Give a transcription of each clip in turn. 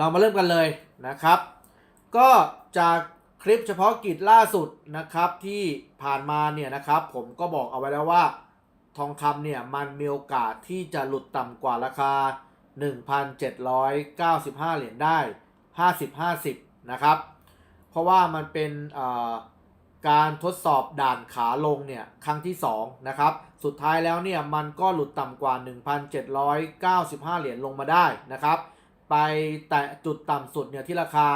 เรามาเริ่มกันเลยนะครับ ก็จากคลิปเฉพาะกิจล่าสุดนะครับที่ผ่านมาเนี่ยนะครับผมก็บอกเอาไว้แล้วว่า ทองคำเนี่ยมันมีโอกาสที่จะหลุดต่ำกว่าราคา 1,795 เหรียญได้ 50-50 นะครับ เพราะว่ามันเป็นการทดสอบด่านขาลงเนี่ยครั้งที่ 2 นะครับ สุดท้ายแล้วเนี่ยมันก็หลุดต่ำกว่า 1,795 เหรียญลงมาได้นะครับ ไปแตะจุดต่ำสุดเนี่ยที่ราคา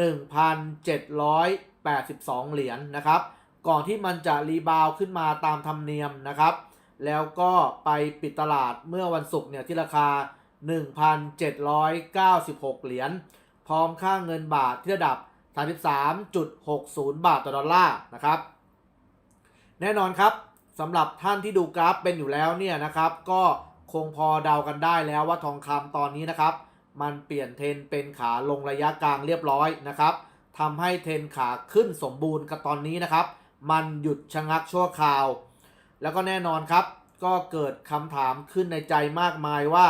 1,782 เหรียญนะครับ ก่อนที่มันจะรีบาวขึ้นมาตามธรรมเนียมนะครับ แล้วก็ไปปิดตลาดเมื่อวันศุกร์เนี่ยที่ราคา 1,796 เหรียญ พร้อมค่าเงินบาทที่ระดับ 33.60 บาทต่อดอลลาร์นะครับ แน่นอนครับสำหรับท่านที่ดูกราฟเป็นอยู่แล้วเนี่ยนะครับ ก็คงพอเดากันได้แล้วว่าทองคำตอนนี้นะครับ มันเปลี่ยนเทนเป็นขาลงระยะกลางเรียบร้อยนะครับทำให้เทนขาขึ้นสมบูรณ์กับตอนนี้นะครับ มันหยุดชะงักชั่วคราว แล้วก็แน่นอนครับ ก็เกิดคำถามขึ้นในใจมากมายว่า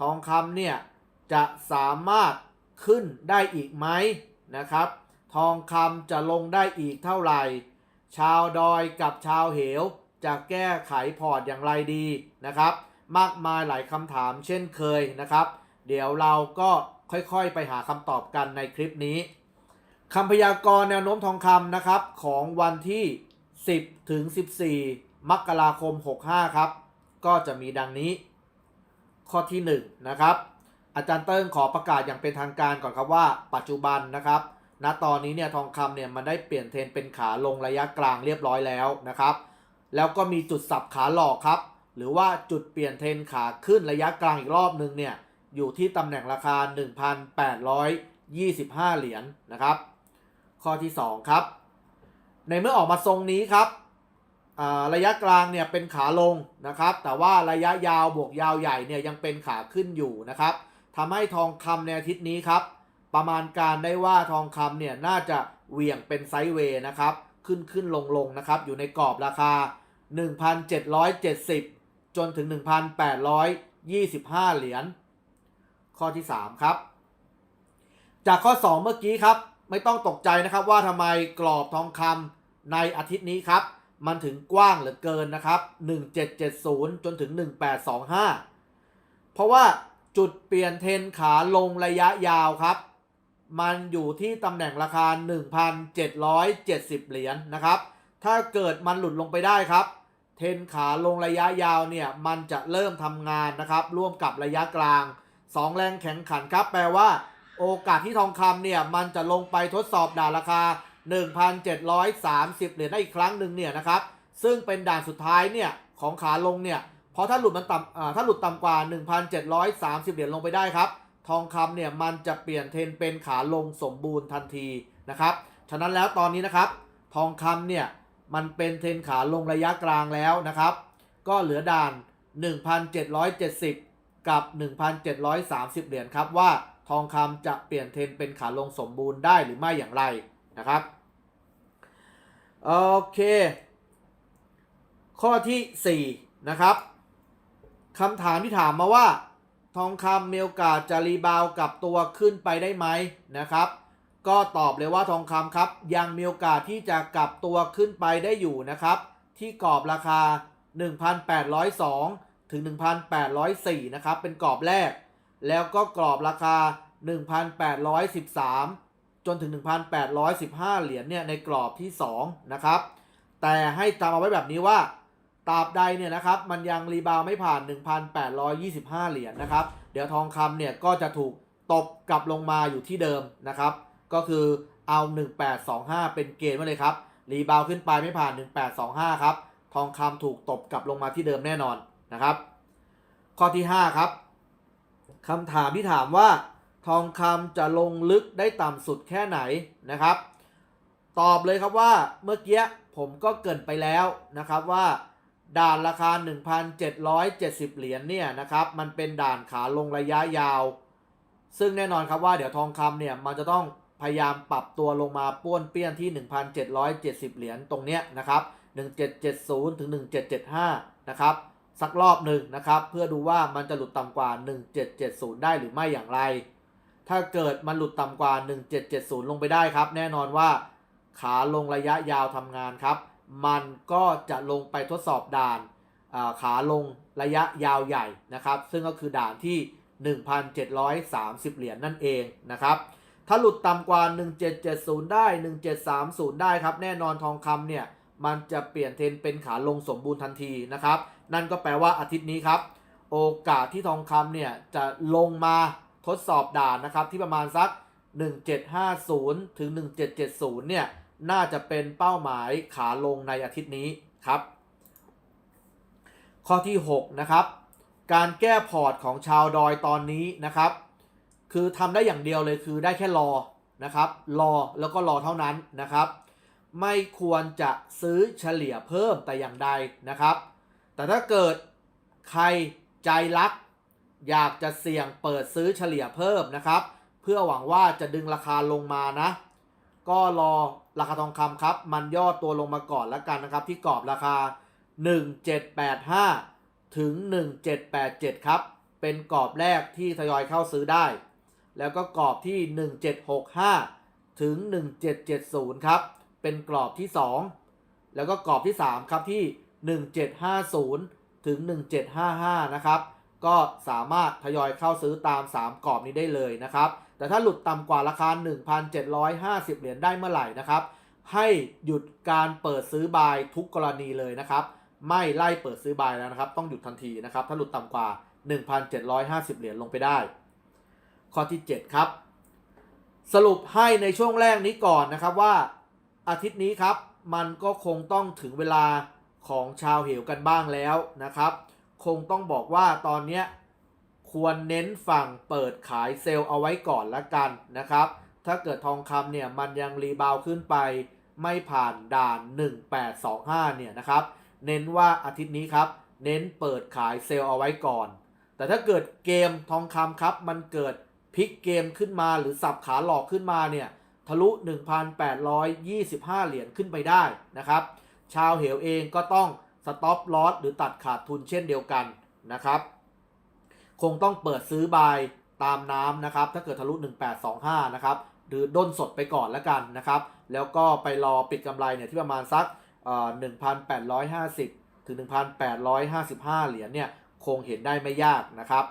ทองคำเนี่ยจะสามารถขึ้นได้อีกไหมนะครับ ทองคำจะลงได้อีกเท่าไหร่ ชาวดอยกับชาวเหว จะแก้ไขพอร์ตอย่างไรดีนะครับ มากมายหลายคำถามเช่นเคยนะครับ เดี๋ยวเราก็ค่อยๆไปหาคำตอบกันในคลิปนี้คำพยากรณ์แนวโน้มทองคำนะครับของวันที่ 10 ถึง 14 มกราคม 65 ครับ ก็จะมีดังนี้ ข้อที่ 1 นะครับ อาจารย์เติ้งขอประกาศอย่างเป็นทางการก่อนครับว่า ปัจจุบันนะครับณตอนนี้เนี่ยทองคำเนี่ยมันได้เปลี่ยนเทรนเป็นขาลงระยะกลางเรียบร้อยแล้วนะครับ แล้วก็มีจุดสับขาหลอกครับ หรือว่าจุดเปลี่ยนเทรนขาขึ้นระยะกลางอีกรอบนึงเนี่ย อยู่ที่ตำแหน่งราคา 1,825 เหรียญนะครับ ข้อที่ 2 ครับ ในเมื่อออกมาทรงนี้ครับระยะกลางเนี่ยเป็นขาลงนะครับ แต่ว่าระยะยาวบวกยาวใหญ่เนี่ยยังเป็นขาขึ้นอยู่นะครับทำให้ทองคำในอาทิตย์นี้ครับ ประมาณการได้ว่าทองคำเนี่ยน่าจะเหวี่ยงเป็นไซด์เวย์นะครับ ขึ้นขึ้นลงลงนะครับ อยู่ในกรอบราคา 1,770 จนถึง 1,825 เหรียญ ข้อที่ 3 ครับ จากข้อ 2 เมื่อกี้ครับ ไม่ต้องตกใจนะครับว่าทำไมกรอบทองคำในอาทิตย์นี้ครับ มันถึงกว้างเหลือเกินนะครับ 1770 จนถึง 1825 เพราะว่าจุดเปลี่ยนเทนขาลงระยะยาวครับ มันอยู่ที่ตำแหน่งราคา 1,770 เหรียญนนะครับ ถ้าเกิดมันหลุดลงไปได้ครับ เทนขาลงระยะยาวเนี่ย มันจะเริ่มทำงานนะครับ ร่วมกับระยะกลาง 2 แรงแข่งขันครับ แปลว่า โอกาสที่ทองคำเนี่ยมันจะลงไปทดสอบด่านราคา 1,730 เหรียญได้อีกครั้งหนึ่งเนี่ยนะครับ ซึ่งเป็นด่านสุดท้ายเนี่ยของขาลงเนี่ยเพราะถ้าหลุดมันต่ำถ้าหลุดต่ำกว่า 1,730 เหรียญลงไปได้ครับ ทองคำเนี่ยมันจะเปลี่ยนเทรนเป็นขาลงสมบูรณ์ทันทีนะครับ ฉะนั้นแล้วตอนนี้นะครับ ทองคำเนี่ยมันเป็นเทรนขาลงระยะกลางแล้วนะครับ ก็เหลือด่าน 1,770 กับ 1,730 เหรียญครับว่าทองคำจะเปลี่ยนเทรนเป็นขาลงสมบูรณ์ได้หรือไม่อย่างไรนะครับโอเค ข้อที่ 4 นะครับคำถามที่ถามมาว่า ทองคำมีโอกาสจะรีบาวกลับตัวขึ้นไปได้ไหมนะครับ ก็ตอบเลยว่าทองคำครับ ยังมีโอกาสที่จะกลับตัวขึ้นไปได้อยู่นะครับ ที่กรอบราคา 1,802 ถึง 1,804 นะครับ เป็นกรอบแรก แล้วก็กรอบราคา 1,813 จนถึง 1,815 เหรียญเนี่ยในกรอบที่ 2 นะครับ แต่ให้จำเอาไว้แบบนี้ว่าตราบใดเนี่ยนะครับมันยังรีบาวไม่ผ่าน 1,825 เหรียญนะครับ เดี๋ยวทองคำเนี่ยก็จะถูกตบกลับลงมาอยู่ที่เดิมนะครับ ก็คือเอา 1825 เป็นเกณฑ์ไว้เลยครับ รีบาวขึ้นไปไม่ผ่าน 1825 ครับ ทองคำถูกตบกลับลงมาที่เดิมแน่นอน นะครับ ข้อที่ 5 ครับคำถามที่ถามว่า ทองคำจะลงลึกได้ต่ำสุดแค่ไหนนะครับ ตอบเลยครับว่าเมื่อกี้ผมก็เกินไปแล้วนะครับว่าด่านราคา 1,770 เหรียญเนี่ยนะครับมันเป็นด่านขาลงระยะยาว ซึ่งแน่นอนครับว่าเดี๋ยวทองคำเนี่ยมันจะต้องพยายามปรับตัวลงมาป้วนเปี้ยนที่ 1,770 เหรียญตรงเนี้ยนะครับ 1770 ถึง 1775 นะครับ สักรอบหนึ่งนะครับ เพื่อดูว่ามันจะหลุดต่ำกว่า 1770 ได้หรือไม่อย่างไร ถ้าเกิดมันหลุดต่ำกว่า 1770 ลงไปได้ครับ แน่นอนว่าขาลงระยะยาวทำงานครับ มันก็จะลงไปทดสอบด่านขาลงระยะยาวใหญ่นะครับ ซึ่งก็คือด่านที่ 1,730 เหรียญนั่นเองนะครับ ถ้าหลุดต่ำกว่า 1770 ได้ 1730 ได้ครับ แน่นอนทองคำเนี่ย มันจะเปลี่ยนเทรนเป็นขาลงสมบูรณ์ทันทีนะครับ นั่นก็แปลว่าอาทิตย์นี้ครับ โอกาสที่ทองคำเนี่ยจะลงมาทดสอบด่านนะครับที่ประมาณสัก 1750 ถึง 1770 เนี่ยน่าจะเป็นเป้าหมายขาลงในอาทิตย์นี้ครับ ข้อที่ 6 นะครับ การแก้พอร์ตของชาวดอยตอนนี้นะครับ คือทำได้อย่างเดียวเลยคือได้แค่รอนะครับ รอแล้วก็รอเท่านั้นนะครับ ไม่ควรจะซื้อเฉลี่ยเพิ่มแต่อย่างใดนะครับ แต่ถ้าเกิดใครใจรัก อยากจะเสี่ยงเปิดซื้อเฉลี่ยเพิ่มนะครับ เพื่อหวังว่าจะดึงราคาลงมานะ ก็รอราคาทองคำครับ มันย่อตัวลงมาก่อนแล้วกันนะครับ ที่กรอบราคา 1785 ถึง 1787 ครับ เป็นกรอบแรกที่ทยอยเข้าซื้อได้ แล้วก็กรอบที่ 1765 ถึง 1770 ครับ เป็นกรอบที่ 2 แล้วก็กรอบที่ 3 ครับที่ 1750 ถึง 1755 นะครับ ก็สามารถทยอยเข้าซื้อตาม 3 กรอบนี้ได้เลยนะครับ แต่ถ้าหลุดต่ำกว่าราคา 1,750 เหรียญได้เมื่อไหร่นะครับ ให้หยุดการเปิดซื้อบายทุกกรณีเลยนะครับ ไม่ไล่เปิดซื้อบายแล้วนะครับ ต้องหยุดทันทีนะครับ ถ้าหลุดต่ำกว่า 1,750 เหรียญลงไปได้ ข้อที่ 7 ครับ สรุปให้ในช่วงแรกนี้ก่อนนะครับว่าอาทิตย์นี้ครับ มันก็คงต้องถึงเวลา ของชาวเหวกันบ้างแล้วนะครับ คงต้องบอกว่าตอนนี้ควรเน้นฝั่งเปิดขายเซลล์เอาไว้ก่อนละกันนะครับ ถ้าเกิดทองคำเนี่ยมันยังรีบาวขึ้นไปไม่ผ่านด่าน 1825 เนี่ยนะครับ เน้นว่าอาทิตย์นี้ครับ เน้นเปิดขายเซลล์เอาไว้ก่อน แต่ถ้าเกิดเกมทองคำครับ มันเกิดพลิกเกมขึ้นมาหรือสับขาหลอกขึ้นมาเนี่ยทะลุ 1,825 เหรียญขึ้นไปได้นะครับ ชาวเหวเองก็ต้องสต็อปลอสหรือตัดขาดทุนเช่นเดียวกันนะครับ คงต้องเปิดซื้อบายตามน้ำนะครับ ถ้าเกิดทะลุ 1825 นะครับ หรือด้นสดไปก่อนแล้วกันนะครับ แล้วก็ไปรอปิดกำไรเนี่ยที่ประมาณสักเอ่อ1,850 ถึง 1,855 เหรียญเนี่ยคงเห็นได้ไม่ยากนะครับ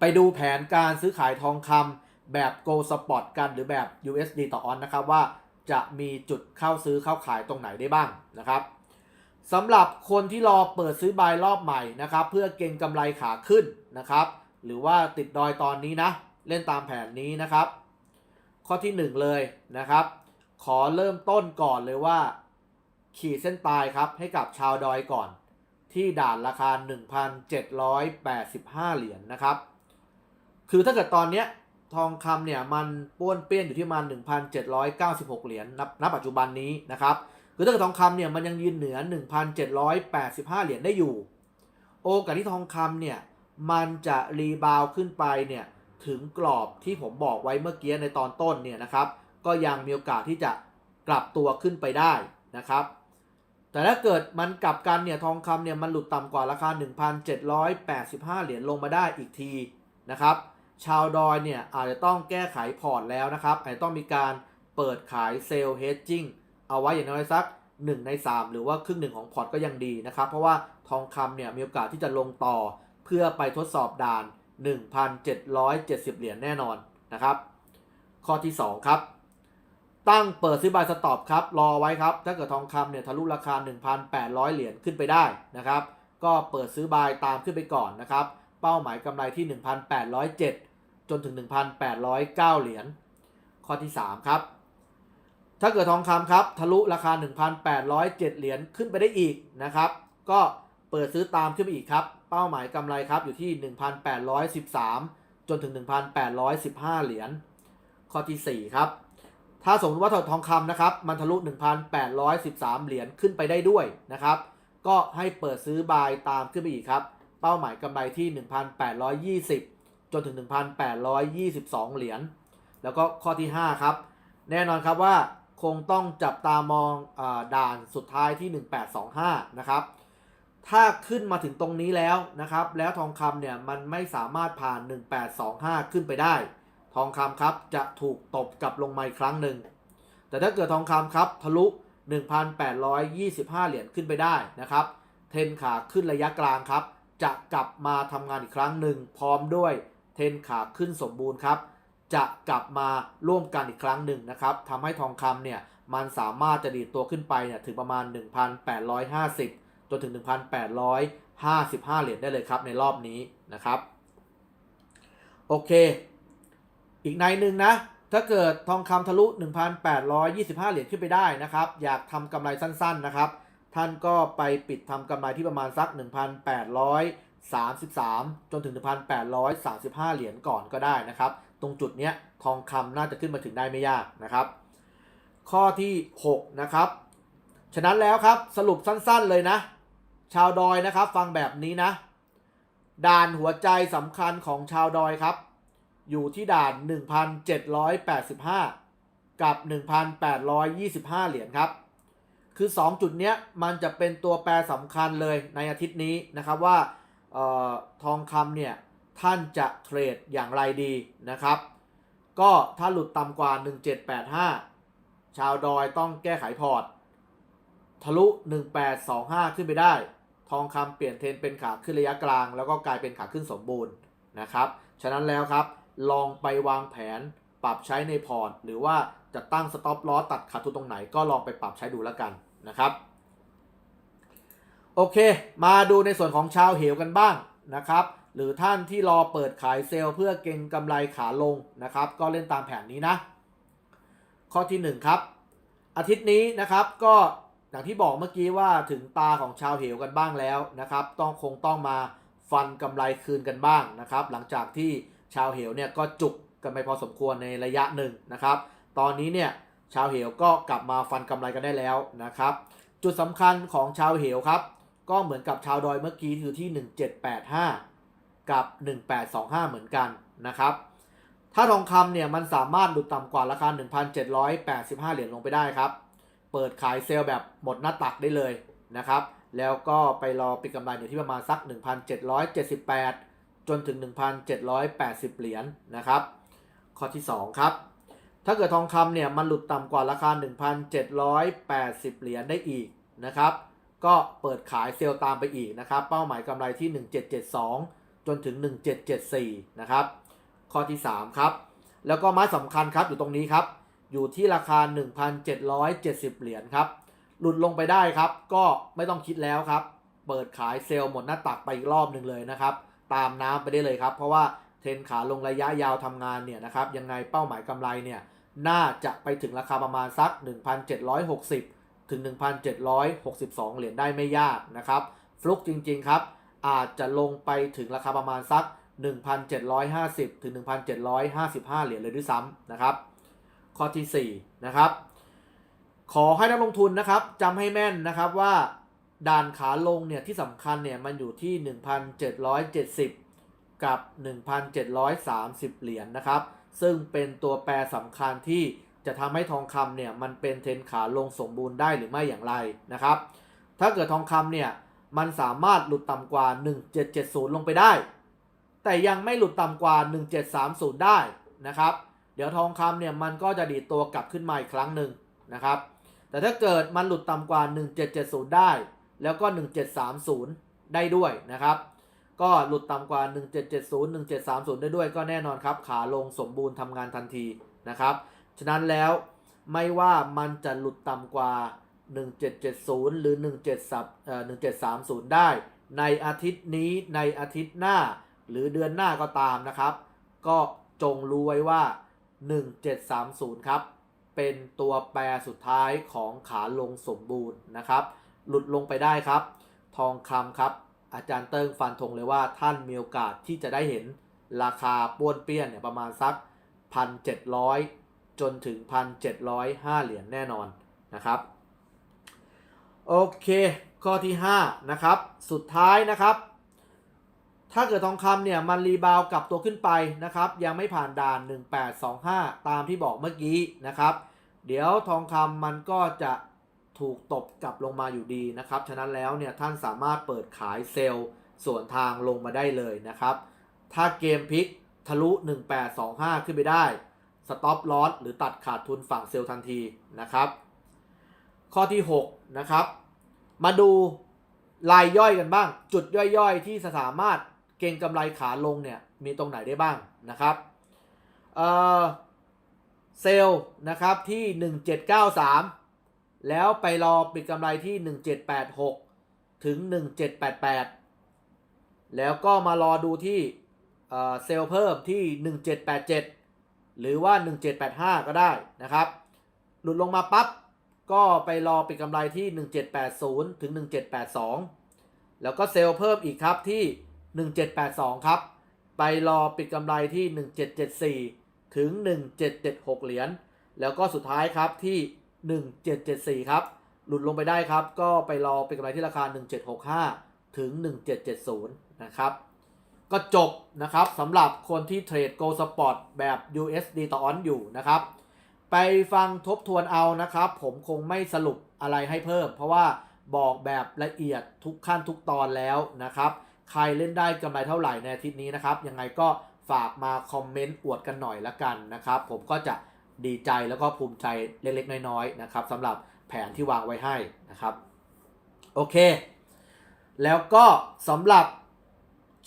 ไปดูแผนการซื้อขายทองคำแบบ Go Spot กันหรือแบบ USD ต่อออนนะครับว่า จะมีจุดเข้าซื้อเข้าขายตรงไหนได้บ้างนะครับสำหรับคนที่รอเปิดซื้อบายรอบใหม่นะครับ เพื่อเก็งกำไรขาขึ้นนะครับ หรือว่าติดดอยตอนนี้นะ เล่นตามแผนนี้นะครับ ข้อที่ 1 เลยนะครับ ขอเริ่มต้นก่อนเลยว่า ขีดเส้นตายครับให้กับชาวดอยก่อน ที่ด่านราคา 1,785 เหรียญนะครับ คือถ้าเกิดตอนเนี้ย ทองคำเนี่ยมันป้วนเปี้ยนอยู่ที่ประมาณ1,796 เหรียญณณปัจจุบันนี้นะครับคือถ้าเกิดทองคำเนี่ยมันยังยืนเหนือ 1,785 เหรียญได้อยู่ โอกาสที่ทองคำเนี่ยมันจะรีบาวขึ้นไปเนี่ยถึงกรอบที่ผมบอกไว้เมื่อกี้ในตอนต้นเนี่ยนะครับ ก็ยังมีโอกาสที่จะกลับตัวขึ้นไปได้นะครับ แต่ถ้าเกิดมันกลับกันเนี่ยทองคำเนี่ยมันหลุดต่ำกว่าราคา 1,785 เหรียญลงมาได้อีกทีนะครับ ชาวดอยเนี่ยอาจจะต้องแก้ไขพอร์ตแล้วนะครับอาจจะต้องมีการเปิดขายเซลล์เฮดจิ้งเอาไว้อย่างน้อยสัก 1 ใน 3 หรือว่าครึ่งหนึ่งของพอร์ตก็ยังดีนะครับ เพราะว่าทองคำเนี่ยมีโอกาสที่จะลงต่อเพื่อไปทดสอบด่าน 1,770 เหรียญแน่นอนนะครับ ข้อที่ 2 ครับ ตั้งเปิดซื้อบายสต็อปครับ รอไว้ครับ ถ้าเกิดทองคำเนี่ยทะลุราคา 1,800 เหรียญขึ้นไปได้นะครับ ก็เปิดซื้อบายตามขึ้นไปก่อนนะครับ เป้าหมายกำไรที่ 1,807 จนถึง 1,809 เหรียญ ข้อที่ 3 ครับ ถ้าเกิดทองคำครับทะลุราคา 1,807 เหรียญขึ้นไปได้อีกนะครับ ก็เปิดซื้อตามขึ้นไปอีกครับ เป้าหมายกำไรครับอยู่ที่ 1,813 จนถึง 1,815 เหรียญ ข้อที่ 4 ครับ ถ้าสมมติว่าทองคำนะครับมันทะลุ 1,813 เหรียญขึ้นไปได้ด้วยนะครับ ก็ให้เปิดซื้อบายตามขึ้นไปอีกครับ เป้าหมายกำไรที่ 1,820 จนถึง 1,822 เหรียญ แล้วก็ข้อที่ 5 ครับ แน่นอนครับว่าคงต้องจับตามองอด่านสุดท้ายที่ 1825 นะครับ ถ้าขึ้นมาถึงตรงนี้แล้วนะครับ แล้วทองคำเนี่ยมันไม่สามารถผ่าน 1825 ขึ้นไปได้ ทองคำครับจะถูกตบกลับลงมาอีกครั้งหนึ่ง แต่ถ้าเกิดทองคำครับทะลุ 1,825 เหรียญขึ้นไปได้นะครับ เทนขาขึ้นระยะกลางครับจะกลับมาทำงานอีกครั้งหนึ่งพร้อมด้วย เทนขาขึ้นสมบูรณ์ครับ จะกลับมาร่วมกันอีกครั้งหนึ่งนะครับทำให้ทองคำเนี่ยมันสามารถจะดีดตัวขึ้นไปเนี่ยถึงประมาณ 1,850 จนถึง 1,855 เหรียญได้เลยครับในรอบนี้นะครับ โอเค อีกในหนึ่งนะถ้าเกิดทองคำทะลุ 1,825 เหรียญขึ้นไปได้นะครับ อยากทำกำไรสั้นๆนะครับ ท่านก็ไปปิดทำกำไรที่ประมาณสัก 1,833 จนถึง 1,835 เหรียญก่อนก็ได้นะครับ ตรงจุดเนี้ยทองคำน่าจะขึ้นมาถึงได้ไม่ยากนะครับ ข้อที่ 6 นะครับ ฉะนั้นแล้วครับสรุปสั้นๆเลยนะ ชาวดอยนะครับ ฟังแบบนี้นะ ด่านหัวใจสำคัญของชาวดอยครับ อยู่ที่ด่าน 1,785 กับ 1,825 เหรียญครับคือ 2 จุดเนี้ยมันจะเป็นตัวแปรสำคัญเลยในอาทิตย์นี้นะครับว่า ทองคำเนี่ยท่านจะเทรดอย่างไรดีนะครับ ก็ถ้าหลุดต่ำกว่า 1785 ชาวดอยต้องแก้ไขพอร์ต ทะลุ 1825 ขึ้นไปได้ ทองคำเปลี่ยนเทรนเป็นขาขึ้นระยะกลาง แล้วก็กลายเป็นขาขึ้นสมบูรณ์นะครับ ฉะนั้นแล้วครับ ลองไปวางแผนปรับใช้ในพอร์ต หรือว่าจะตั้งสต็อปลอตัดขาดทุนตรงไหนก็ลองไปปรับใช้ดูแล้วกันนะครับ โอเค มาดูในส่วนของชาวเหวกันบ้างนะครับ หรือท่านที่รอเปิดขายเซลล์เพื่อเก็งกำไรขาลงนะครับ ก็เล่นตามแผนนี้นะ ข้อที่ 1 ครับ อาทิตย์นี้นะครับก็อย่างที่บอกเมื่อกี้ว่าถึงตาของชาวเหวกันบ้างแล้วนะครับ ต้องคงต้องมาฟันกำไรคืนกันบ้างนะครับ หลังจากที่ชาวเหวเนี่ยก็จุกกันไปพอสมควรในระยะหนึ่งนะครับ ตอนนี้เนี่ยชาวเหวก็กลับมาฟันกำไรกันได้แล้วนะครับ จุดสำคัญของชาวเหวครับ ก็เหมือนกับชาวดอยเมื่อกี้คือที่ 1785 กับ 1825 เหมือนกันนะครับ ถ้าทองคำเนี่ยมันสามารถหลุดต่ำกว่าราคา 1,785 เหรียญลงไปได้ครับ เปิดขายเซลล์แบบหมดหน้าตักได้เลยนะครับ แล้วก็ไปรอปิดกำไรอยู่ที่ประมาณสัก 1,778 จนถึง 1,780 เหรียญนะครับ ข้อที่ 2 ครับ ถ้าเกิดทองคำเนี่ยมันหลุดต่ำกว่าราคา 1,780 เหรียญได้อีกนะครับ ก็เปิดขายเซลล์ตามไปอีกนะครับ เป้าหมายกำไรที่ 1772 จนถึง 1774 นะครับ ข้อที่ 3 ครับ แล้วก็ไม้สำคัญครับอยู่ตรงนี้ครับ อยู่ที่ราคา 1,770 เหรียญครับ หลุดลงไปได้ครับ ก็ไม่ต้องคิดแล้วครับ เปิดขายเซลล์หมดหน้าตักไปอีกรอบหนึ่งเลยนะครับ ตามน้ำไปได้เลยครับ เพราะว่าเทรนขาลงระยะยาวทำงานเนี่ยนะครับ ยังไงเป้าหมายกำไรเนี่ย น่าจะไปถึงราคาประมาณสัก 1,760 ถึง 1,762 เหรียญได้ไม่ยากนะครับฟลุกจริงๆครับอาจจะลงไปถึงราคาประมาณสัก 1,750 ถึง 1,755 เหรียญเลยด้วยซ้ำนะครับ ข้อที่ 4 นะครับ ขอให้นักลงทุนนะครับจำให้แม่นนะครับว่าด่านขาลงเนี่ยที่สำคัญเนี่ยมันอยู่ที่ 1,770 กับ 1,730 เหรียญนะครับ ซึ่งเป็นตัวแปรสำคัญที่ จะทำให้ทองคำเนี่ยมันเป็นเทรนขาลงสมบูรณ์ได้หรือไม่อย่างไรนะครับ ถ้าเกิดทองคำเนี่ยมันสามารถหลุดต่ำกว่า 1770 ลงไปได้ แต่ยังไม่หลุดต่ำกว่า 1730 ได้นะครับ เดี๋ยวทองคำเนี่ยมันก็จะดีดตัวกลับขึ้นมาอีกครั้งหนึ่งนะครับ แต่ถ้าเกิดมันหลุดต่ำกว่า 1770 ได้ แล้วก็ 1730 ได้ด้วยนะครับ ก็หลุดต่ำกว่า 1770 1730 ได้ด้วยก็แน่นอนครับ ขาลงสมบูรณ์ทำงานทันทีนะครับ ฉะนั้นแล้วไม่ว่ามันจะหลุดต่ำกว่า 1770 หรือ 1730เอ่อ1730 ได้ ในอาทิตย์นี้ในอาทิตย์หน้า หรือเดือนหน้าก็ตามนะครับ ก็จงรู้ไว้ว่า 1730 ครับ เป็นตัวแปรสุดท้ายของขาลงสมบูรณ์นะครับ หลุดลงไปได้ครับ ทองคำครับ อาจารย์เติ้งฟันธงเลยว่าท่านมีโอกาสที่จะได้เห็นราคาป้วนเปี้ยนเนี่ยประมาณสัก 1,700 จนถึง 1,705 เหรียญแน่นอนนะครับ โอเค ข้อที่ 5 นะครับ สุดท้ายนะครับ ถ้าเกิดทองคำเนี่ย มันรีบาวกลับตัวขึ้นไปนะครับ ยังไม่ผ่านด่าน 1825 ตามที่บอกเมื่อกี้นะครับ เดี๋ยวทองคำมันก็จะถูกตบกลับลงมาอยู่ดีนะครับ ฉะนั้นแล้วเนี่ยท่านสามารถเปิดขายเซลล์ส่วนทางลงมาได้เลยนะครับ ถ้าเกมพลิกทะลุ 1825 ขึ้นไปได้ สต็อปลอสหรือตัดขาดทุนฝั่งเซลล์ทันทีนะครับ ข้อที่ 6 นะครับ มาดูรายย่อยกันบ้าง จุดย่อยๆ ที่สามารถเก็งกำไรขาลงเนี่ยมีตรงไหนได้บ้างนะครับเออเซลล์นะครับที่ 1793 แล้วไปรอปิดกำไรที่ 1786 ถึง 1788 แล้วก็มารอดูที่เอ่อเซลล์เพิ่มที่ 1787 หรือว่า 1785 ก็ได้นะครับ หลุดลงมาปั๊บ ก็ไปรอปิดกำไรที่ 1780 ถึง 1782 แล้วก็เซลล์เพิ่มอีกครับที่ 1782 ครับ ไปรอปิดกำไรที่ 1774 ถึง 1776 เหรียญ แล้วก็สุดท้ายครับที่ 1774 ครับ หลุดลงไปได้ครับ ก็ไปรอปิดกำไรที่ราคา 1765 ถึง 1770 นะครับ ก็จบนะครับสำหรับคนที่เทรด Go Spot แบบ USD ต่อออนอยู่นะครับ ไปฟังทบทวนเอานะครับ ผมคงไม่สรุปอะไรให้เพิ่ม เพราะว่าบอกแบบละเอียดทุกขั้นทุกตอนแล้วนะครับ ใครเล่นได้กำไรเท่าไหร่ในอาทิตย์นี้นะครับ ยังไงก็ฝากมาคอมเมนต์อวดกันหน่อยละกันนะครับ ผมก็จะดีใจแล้วก็ภูมิใจเล็กๆ น้อยๆนะครับสำหรับแผนที่วางไว้ให้นะครับ โอเค แล้วก็สำหรับ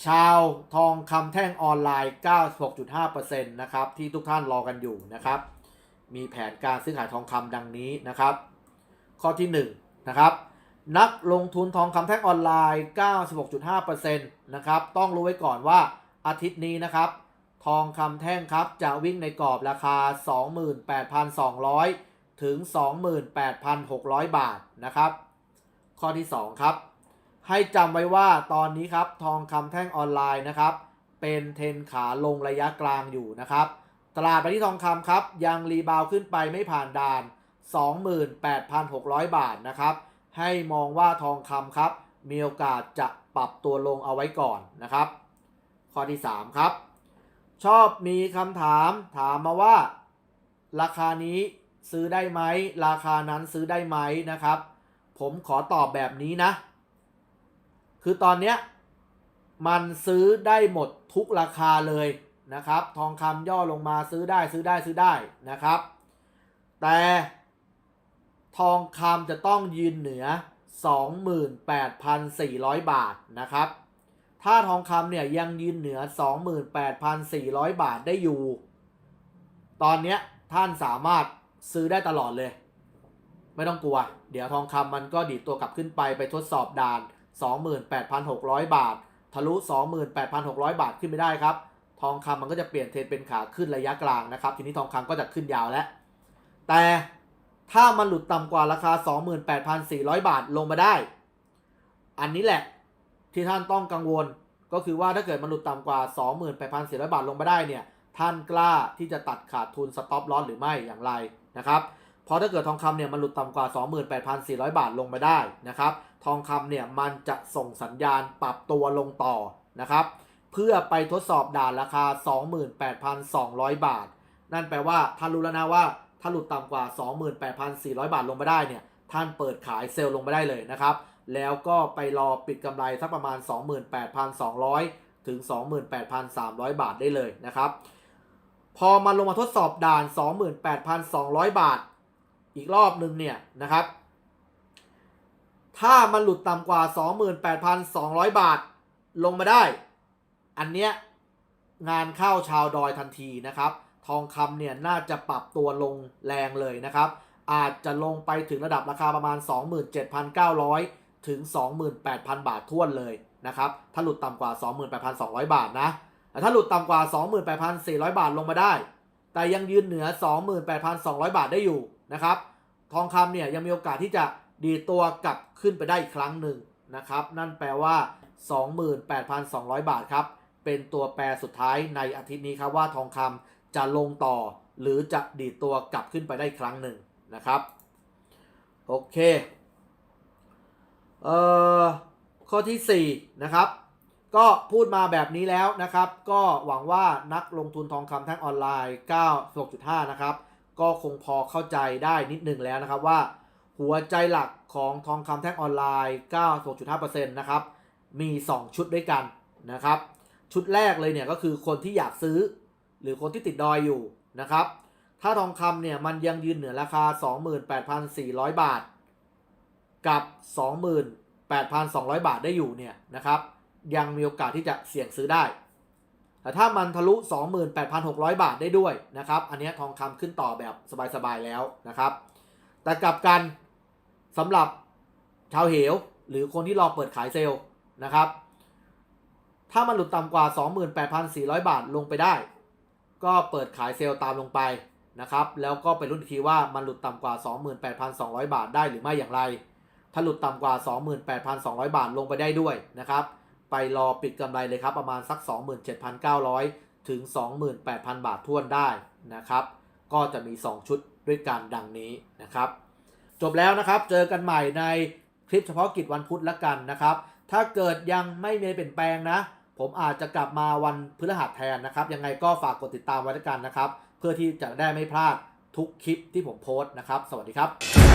ชาวทองคำแท่งออนไลน์ 96.5%นะครับ ที่ทุกท่านรอกันอยู่นะครับ มีแผนการซื้อขายทองคำดังนี้นะครับ ข้อที่1นะครับ นักลงทุนทองคำแท่งออนไลน์ 96.5%นะครับ ต้องรู้ไว้ก่อนว่าอาทิตย์นี้นะครับ ทองคำแท่งครับ จะวิ่งในกรอบราคา 28,200 ถึง 28,600 บาทนะครับ ข้อที่ 2 ครับ ให้จำไว้ว่าตอนนี้ครับทองคำแท่งออนไลน์นะครับ เป็นเทรนขาลงระยะกลางอยู่นะครับ ตลาดไปที่ทองคำครับ ยังรีบาวขึ้นไปไม่ผ่านด่าน 28,600 บาทนะครับ ให้มองว่าทองคำครับ มีโอกาสจะปรับตัวลงเอาไว้ก่อนนะครับ ข้อที่ 3 ครับ ชอบมีคำถามถามมาว่า ราคานี้ซื้อได้ไหม ราคานั้นซื้อได้ไหมนะครับ ผมขอตอบแบบนี้นะ คือตอนเนี้ยมันซื้อได้หมดทุกราคาเลยนะครับ ทองคำย่อลงมาซื้อได้ซื้อได้ซื้อได้นะครับ แต่ทองคำจะต้องยืนเหนือ 28,400 บาทนะครับ ถ้าทองคำเนี่ยยังยืนเหนือ 28,400 บาทได้อยู่ ตอนเนี้ยท่านสามารถซื้อได้ตลอดเลย ไม่ต้องกลัว เดี๋ยวทองคำมันก็ดีดตัวกลับขึ้นไปไปทดสอบด่าน 28,600 บาท ทะลุ 28,600 บาทขึ้นไม่ได้ครับ ทองคำมันก็จะเปลี่ยนเทรนเป็นขาขึ้นระยะกลางนะครับ ทีนี้ทองคำก็จะขึ้นยาวแล้ว แต่ถ้ามันหลุดต่ำกว่าราคา 28,400 บาทลงมาได้ อันนี้แหละที่ท่านต้องกังวล ก็คือว่าถ้าเกิดมันหลุดต่ำกว่า 28,400 บาทลงมาได้เนี่ย ท่านกล้าที่จะตัดขาดทุนสต็อปลอสหรือไม่อย่างไรนะครับ พราะถ้าเกิดทองคำเนี่ยมันหลุดต่ำกว่า 28,400 บาทลงมาได้นะครับ ทองคำเนี่ยมันจะส่งสัญญาณปรับตัวลงต่อนะครับ เพื่อไปทดสอบด่านราคา 28,200 บาท นั่นแปลว่าท่านรู้แล้วนะว่า ถ้าหลุดต่ำกว่า 28,400 บาทลงมาได้เนี่ย ท่านเปิดขายเซลล์ลงไปได้เลยนะครับ แล้วก็ไปรอปิดกำไรสักประมาณ 28,200 ถึง 28,300 บาทได้เลยนะครับ พอมาลงมาทดสอบด่าน 28,200 บาท อีกรอบหนึ่งเนี่ยนะครับ ถ้ามันหลุดต่ำกว่า 28,200 บาทลงมาได้ อันเนี้ยงานเข้าชาวดอยทันทีนะครับ ทองคำเนี่ยน่าจะปรับตัวลงแรงเลยนะครับ อาจจะลงไปถึงระดับราคาประมาณ 27,900 ถึง 28,000 บาทท้วนเลยนะครับ ถ้าหลุดต่ำกว่า 28,200 บาทนะแต่ถ้าหลุดต่ำกว่า 28,400 บาทลงมาได้ แต่ยังยืนเหนือ 28,200 บาทได้อยู่ นะครับ ทองคำเนี่ยยังมีโอกาสที่จะดีตัวกลับขึ้นไปได้อีกครั้งหนึ่งนะครับ นั่นแปลว่า 28,200 บาทครับ เป็นตัวแปรสุดท้ายในอาทิตย์นี้ครับว่าทองคำจะลงต่อ หรือจะดีตัวกลับขึ้นไปได้ครั้งหนึ่งนะครับ โอเค เอ่อ ข้อที่ 4 นะครับก็พูดมาแบบนี้แล้วนะครับ ก็หวังว่านักลงทุนทองคำแท่งออนไลน์ 96.5 นะครับ ก็คงพอเข้าใจได้นิดหนึ่งแล้วนะครับว่า หัวใจหลักของทองคำแท่งออนไลน์96.5%นะครับ มี 2 ชุดด้วยกันนะครับ ชุดแรกเลยเนี่ยก็คือคนที่อยากซื้อ หรือคนที่ติดดอยอยู่นะครับ ถ้าทองคำเนี่ยมันยังยืนเหนือราคา 28,400 บาท กับ 28,200 บาทได้อยู่เนี่ยนะครับ ยังมีโอกาสที่จะเสี่ยงซื้อได้ แต่ถ้ามันทะลุ 28,600 บาทได้ด้วยนะครับ อันนี้ทองคำขึ้นต่อแบบสบายๆแล้วนะครับ แต่กลับกันสำหรับชาวเหว หรือคนที่รอเปิดขายเซลล์นะครับ ถ้ามันหลุดต่ำกว่า 28,400 บาทลงไปได้ ก็เปิดขายเซลล์ตามลงไปนะครับ แล้วก็ไปรุ่นทีว่ามันหลุดต่ำกว่า 28,200 บาทได้หรือไม่อย่างไร ถ้าหลุดต่ำกว่า 28,200 บาทลงไปได้ด้วยนะครับ ไปรอปิดกำไรเลยครับ ประมาณสัก 27,900 ถึง 28,000 บาทท่วนได้นะครับ ก็จะมี 2 ชุดด้วยกันดังนี้นะครับ จบแล้วนะครับเจอกันใหม่ในคลิปเฉพาะกิจวันพุธละกันนะครับ ถ้าเกิดยังไม่มีเปลี่ยนแปลงนะ ผมอาจจะกลับมาวันพฤหัสแทนนะครับ ยังไงก็ฝากกดติดตามไว้ละกันนะครับ เพื่อที่จะได้ไม่พลาดทุกคลิปที่ผมโพสต์นะครับ สวัสดีครับ